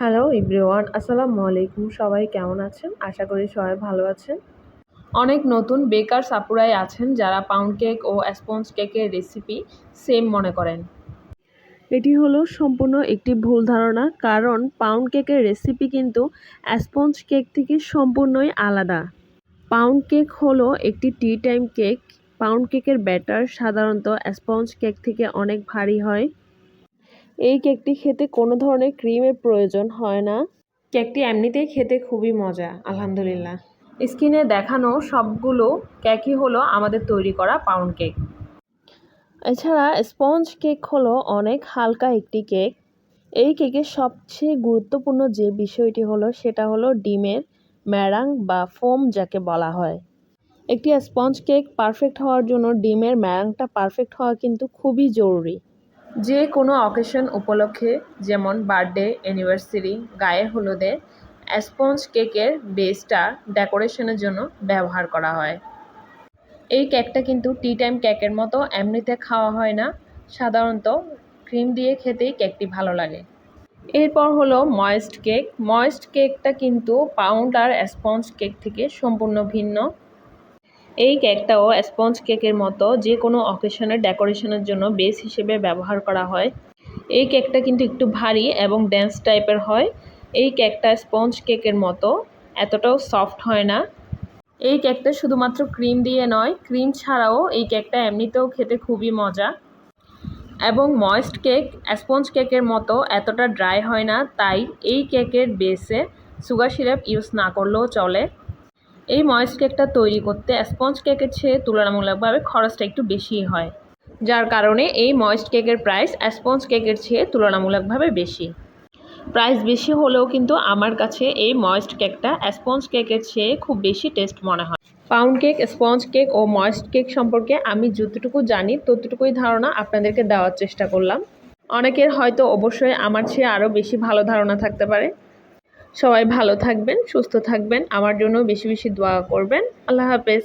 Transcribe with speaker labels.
Speaker 1: Hello everyone আসসালামু আলাইকুম সবাই কেমন আছেন? আশা করি সবাই ভালো আছেন। অনেক নতুন বেকার সাপুরাই আছেন যারা পাউন্ড কেক ও স্পঞ্জ কেকের রেসিপি সেম মনে করেন। এটি হলো সম্পূর্ণ একটি ভুল ধারণা, কারণ পাউন্ড কেকের রেসিপি কিন্তু স্পঞ্জ কেক থেকে সম্পূর্ণই আলাদা। পাউন্ড কেক হলো একটি টি টাইম কেক পাউন্ড কেকের ব্যাটার সাধারণত স্পঞ্জ কেক থেকে অনেক ভারী হয়। এই কেকটি খেতে কোনো ধরনের ক্রিমের প্রয়োজন হয় না। কেকটি এমনিতেই খেতে খুবই মজা আলহামদুলিল্লাহ। স্ক্রিনে দেখানো সবগুলো কেকই হলো আমাদের তৈরি করা পাউন্ড কেক এছাড়া স্পঞ্জ কেক হলো অনেক হালকা একটি কেক। এই কেকের সবচেয়ে গুরুত্বপূর্ণ যে বিষয়টি হলো সেটা হলো ডিমের ম্যারাং বা ফোম যাকে বলা হয়। একটি স্পঞ্জ কেক পারফেক্ট হওয়ার জন্য ডিমের ম্যারাংটা পারফেক্ট হওয়া কিন্তু খুবই জরুরি। যে কোনো অকেশন উপলক্ষে, যেমন বার্থডে, অ্যানিভার্সারি, গায়ে হলুদে, স্পঞ্জ কেকের বেসটা ডেকোরেশনের জন্য ব্যবহার করা হয়। এই কেকটা কিন্তু টি টাইম কেকের মতো এমনিতে খাওয়া হয় না। সাধারণত ক্রিম দিয়ে খেতেই কেকটি ভালো লাগে। এরপর হলো ময়েস্ট কেক। ময়েস্ট কেকটা কিন্তু পাউন্ড আর স্পঞ্জ কেক থেকে সম্পূর্ণ ভিন্ন। এই কেকটাও স্পঞ্জ কেকের মতো যে কোনো অকেশনের ডেকোরেশনের জন্য বেস হিসেবে ব্যবহার করা হয়। এই কেকটা কিন্তু একটু ভারী এবং ড্যান্স টাইপের হয়। এই কেকটা স্পঞ্জ কেকের মতো, এতটাও সফট হয় না। এই কেকটা শুধুমাত্র ক্রিম দিয়ে নয় ক্রিম ছাড়াও এই কেকটা এমনিতেও খেতে খুবই মজা। এবং ময়েস্ট কেক স্পঞ্জ কেকের মতো এতটা ড্রাই হয় না, তাই এই কেকের বেসে সুগার সিরাপ ইউজ না করলেও চলে। এই ময়েস্ট কেকটা তৈরি করতে স্পঞ্জ কেকের চেয়ে তুলনামূলকভাবে খরচটা একটু বেশি হয়। যার কারণে এই ময়েস্ট কেকের প্রাইস স্পঞ্জ কেকের চেয়ে তুলনামূলকভাবে বেশি। প্রাইস বেশি হলেও কিন্তু আমার কাছে এই ময়েস্ট কেকটা স্পঞ্জ কেকের চেয়ে খুব বেশি টেস্ট মনে হয়। পাউন্ড কেক, স্পঞ্জ কেক ও ময়েস্ট কেক সম্পর্কে আমি যতটুকু জানি, ততটুকুই ধারণা আপনাদেরকে দেওয়ার চেষ্টা করলাম। অনেকের হয়তো অবশ্যই আমার চেয়ে আরও বেশি ভালো ধারণা থাকতে পারে। সবাই ভালো থাকবেন সুস্থ থাকবেন। আমার জন্য বেশি বেশি দোয়া করবেন। আল্লাহ হাফেজ।